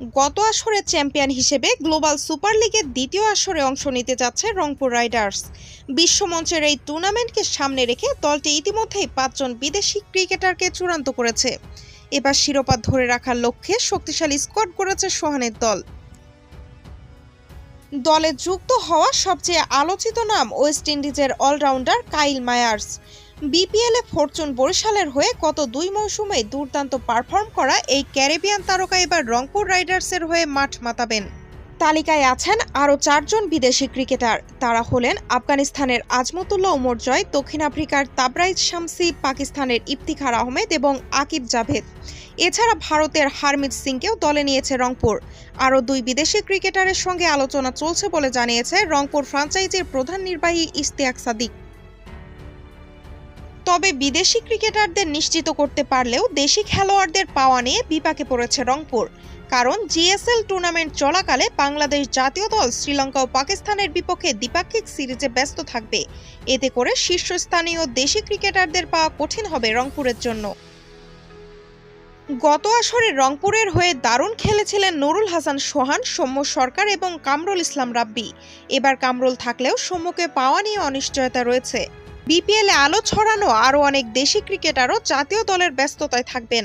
গত আসরের চ্যাম্পিয়ন হিসেবে গ্লোবাল সুপার লিগের দ্বিতীয় আসরে অংশ নিতে যাচ্ছে রংপুর রাইডার্স। বিশ্বমঞ্চের এই টুর্নামেন্টকে সামনে রেখে দলটি ইতিমধ্যেই পাঁচজন বিদেশি ক্রিকেটারকে চূড়ান্ত করেছে। এবার শিরোপা ধরে রাখার লক্ষ্যে শক্তিশালী স্কোয়াড করেছে সোহানের দল। দলে যুক্ত হওয়া সবচেয়ে আলোচিত নাম ওয়েস্ট ইন্ডিজের অলরাউন্ডার কাইল মায়ার্স। বিপিএলে ফরচুন বরিশালের হয়ে গত দুই মৌসুমে দুর্দান্ত পারফর্ম করা এই ক্যারিবিয়ান তারকা এবার রংপুর রাইডার্সের হয়ে মাঠ মাতাবেন। তালিকায় আছেন আরও চারজন বিদেশি ক্রিকেটার। তারা হলেন আফগানিস্তানের আজমতুল্লাহ উমর জয়, দক্ষিণ আফ্রিকার তাবরাইজ শামসি, পাকিস্তানের ইফতিখার আহমেদ এবং আকিব জাভেদ। এছাড়া ভারতের হারমিত সিংকেও দলে নিয়েছে রংপুর। আরও দুই বিদেশি ক্রিকেটারের সঙ্গে আলোচনা চলছে বলে জানিয়েছে রংপুর ফ্রাঞ্চাইজির প্রধান নির্বাহী ইশতিয়াক সাদিক। তবে বিদেশি ক্রিকেটারদের নিশ্চিত করতে পারলেও দেশি খেলোয়াড়দের পাওয়া নিয়ে বিপাকে পড়েছে রংপুর। কারণ জিএসএল টুর্নামেন্ট চলাকালে বাংলাদেশ জাতীয় দল শ্রীলঙ্কা ও পাকিস্তানের বিপক্ষে দ্বিপাক্ষিক সিরিজে ব্যস্ত থাকবে। এতে করে শীর্ষস্থানীয় দেশি ক্রিকেটারদের পাওয়া কঠিন হবে রংপুরের জন্য। গত আসরে রংপুরের হয়ে দারুণ খেলেছিলেন নুরুল হাসান সোহান, সৌম্য সরকার এবং কামরুল ইসলাম রাব্বি। এবার কামরুল থাকলেও সৌম্যকে পাওয়া নিয়ে অনিশ্চয়তা রয়েছে। বিপিএলে আলো ছড়ানো আরও অনেক দেশি ক্রিকেটারও জাতীয় দলের ব্যস্ততায় থাকবেন।